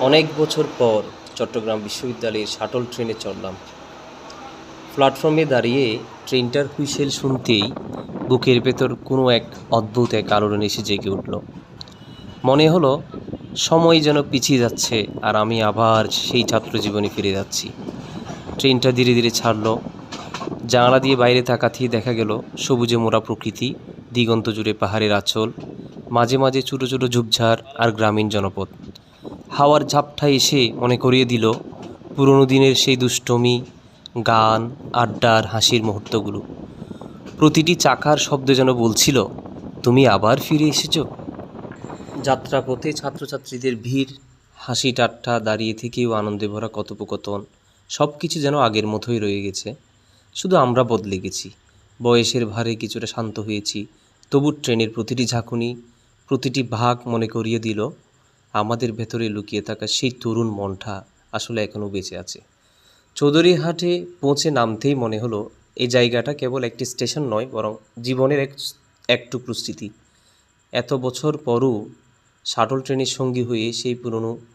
অনেক বছর পর চট্টগ্রাম বিশ্ববিদ্যালয়ের শাটল ট্রেনে চড়লাম। প্ল্যাটফর্মে দাঁড়িয়ে ট্রেনটার হুইসেল শুনতেই বুকের ভেতর কোনো এক অদ্ভুত এক আলোড়ন এসে জেগে উঠল। মনে হলো, সময় যেন পিছিয়ে যাচ্ছে আর আমি আবার সেই ছাত্র জীবনে ফিরে যাচ্ছি। ট্রেনটা ধীরে ধীরে ছাড়লো। জানালা দিয়ে বাইরে তাকাতেই দেখা গেল, সবুজে মোড়া প্রকৃতি, দিগন্ত জুড়ে পাহাড়ের আঁচল, মাঝে মাঝে ছোটো ছোটো ঝোপঝাড় আর গ্রামীণ জনপদ। হাওয়ার ঝাপটা এসে মনে করিয়ে দিল পুরনো দিনের সেই দুষ্টমি, গান, আড্ডার হাসির মুহূর্তগুলো। প্রতিটি চাকার শব্দ যেন বলছিল, তুমি আবার ফিরে এসেছ? যাত্রাপথে ছাত্রছাত্রীদের ভিড়, হাসি টাট্টা দাঁড়িয়ে থেকেও আনন্দে ভরা কথোপকথন সব কিছু যেন আগের মতোই রয়ে গেছে। শুধু আমরা বদলে গেছি, বয়সের ভারে কিছুটা শান্ত হয়েছি, তবু ট্রেনের প্রতিটি ঝাঁকুনি, প্রতিটি ভাগ মনে করিয়ে দিল আমাদের ভেতরে লুকিয়ে থাকা সেই তরুণ মনটা আসলে এখনও বেঁচে আছে। চৌধুরীহাটে পৌঁছে নামতেই মনে হলো এই জায়গাটা কেবল একটি স্টেশন নয়, বরং জীবনের এক এক টুকরো স্মৃতি। এত বছর পরও শাটল ট্রেনের সঙ্গী হয়ে সেই পুরনো